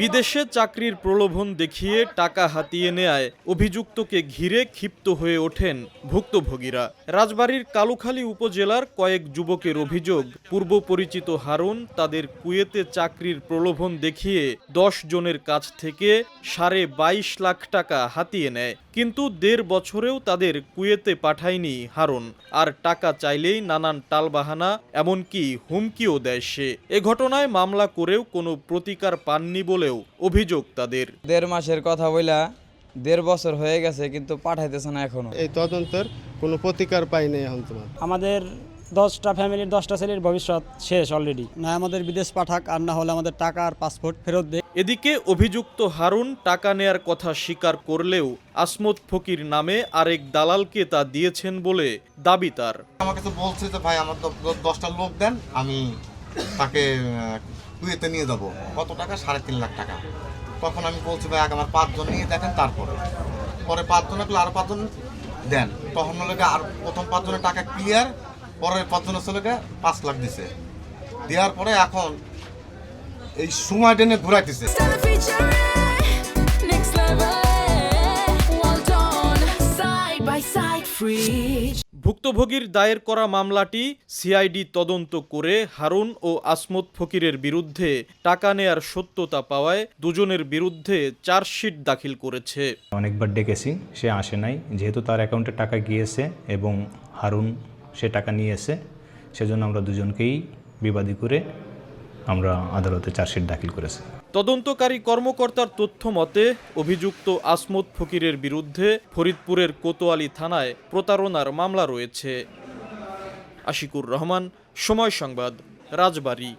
বিদেশে চাকরির প্রলোভন দেখিয়ে টাকা হাতিয়ে নেয় অভিযুক্তকে ঘিরে ক্ষিপ্ত হয়ে ওঠেন ভুক্তভোগীরা। রাজবাড়ীর কালুখালী উপজেলার কয়েক যুবকের অভিযোগ, পূর্ব পরিচিত হারুন তাদের কুয়েতে চাকরির প্রলোভন দেখিয়ে দশ জনের কাছ থেকে সাড়ে বাইশ লাখ টাকা হাতিয়ে নেয়। কিন্তু দেড় বছরেও তাদের কুয়েতে পাঠায়নি হারুন। আর টাকা চাইলেই নানান টালবাহানা এমনকি হুমকিও দেয় সে। এ ঘটনায় মামলা করেও কোনো প্রতিকার পাননি বলেও অভিযোগ তাদের। দেড় মাসের কথা বইলা দেড় বছর হয়ে গেছে কিন্তু পাঠাইতেছে না এখনও। এই তদন্তের কোনো প্রতিকার পাইনি এখন তোমার। আমাদের দশটা ফ্যামিলির দশটা ছেলের ভবিষ্যৎ শেষ অলরেডি না আমাদের বিদেশ পাঠাক আর না হলে আমাদের টাকা আর পাসপোর্ট ফেরত দে। এদিকে অভিযুক্ত হারুন টাকা নেয়ার কথা স্বীকার করলেও আসমত ফকির নামে আরেক দালালকে তা দিয়েছেন বলে দাবি তার। আমাকে তো বলছে যে ভাই আমার দ- দশটা লোক দেন আমি তাকে কুয়েতে নিয়ে যাব। কত টাকা? সাড়ে তিন লাখ টাকা। তখন আমি বলছি ভাই আগে আমার পাঁচজন নিয়ে দেখেন তারপরে। পরে পাঁচজন লাগলে আরও পাঁচজন দেন। তখন হলো আর প্রথম পাঁচজনের টাকা ক্লিয়ার পরের ছেলে পাঁচ লাখ দিছে। দেওয়ার পরে এখন এই সময় টেনে ঘুরাইতেছে. ভুক্তভোগীর দায়ের করা মামলাটি সিআইডি তদন্ত করে হারুন ও আসমত ফকিরের বিরুদ্ধে টাকা নেয়ার সত্যতা পাওয়ায় দুজনের বিরুদ্ধে চার্জশিট দাখিল করেছে। অনেকবার ডেকেছি সে আসে নাই। যেহেতু তার অ্যাকাউন্টে টাকা গিয়েছে এবং হারুন সে টাকা নিয়েছে সেজন্য আমরা দুজনকেই বিবাদী করে আমরা আদালতে চার্জশিট দাখিল করেছি। তদন্তকারী কর্মকর্তার তথ্য মতে, অভিযুক্ত আসমত ফকিরের বিরুদ্ধে ফরিদপুরের কোতোয়ালি থানায় প্রতারণার মামলা রয়েছে। আশিকুর রহমান, সময় সংবাদ, রাজবাড়ী।